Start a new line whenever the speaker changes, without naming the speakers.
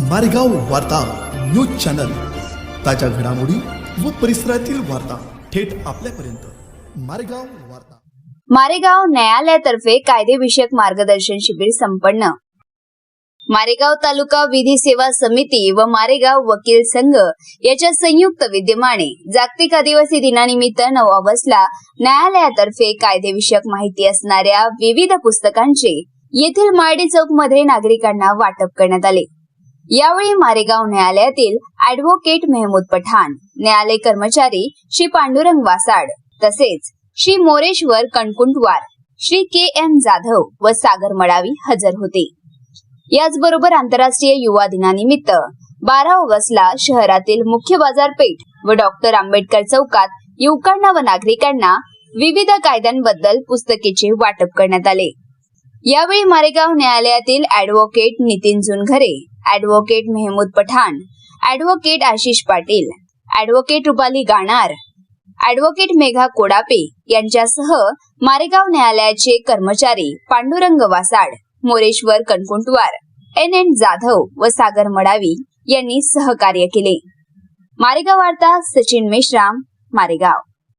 मारेगाव वार्ता news channel. ताज्या घडामोडी व परिसरातील वार्ता थेट आपल्यापर्यंत. मारेगाव वार्ता.
मारेगाव न्यायालयातर्फे कायदेविषयक मार्गदर्शन शिबिर संपन्न. मारेगाव तालुका विधी सेवा समिती व मारेगाव वकील संघ याच्या संयुक्त विद्यमाने जागतिक आदिवासी दिनानिमित्त नऊ ऑगस्टला न्यायालयातर्फे कायदेविषयक माहिती असणाऱ्या विविध पुस्तकांचे येथील मार्डी चौकमध्ये नागरिकांना वाटप करण्यात आले. यावेळी मारेगाव न्यायालयातील ऍडव्होकेट मेहमूद पठाण न्यायालय कर्मचारी श्री पांडुरंग वासाड तसेच श्री मोरेश्वर कणकुंटवार श्री के एम जाधव व सागर मडावी हजर होते. याचबरोबर आंतरराष्ट्रीय युवा दिनानिमित्त बारा ऑगस्टला शहरातील मुख्य बाजारपेठ व डॉक्टर आंबेडकर चौकात युवकांना व नागरिकांना विविध कायद्यांबद्दल पुस्तकेचे वाटप करण्यात आले. यावेळी मारेगाव न्यायालयातील advocate Nitin Junghare advocate Mehmood Pathan advocate Ashish Patil advocate Rupali Ganar advocate Megha Kodape यांच्यासह मारेगाव न्यायालयाचे कर्मचारी पांडुरंग वासाड मोरेश्वर कणकुंटवार एन एन जाधव व सागर मडावी यांनी सहकार्य केले. मारेगाव वार्ता सचिन मेश्राम मारेगाव.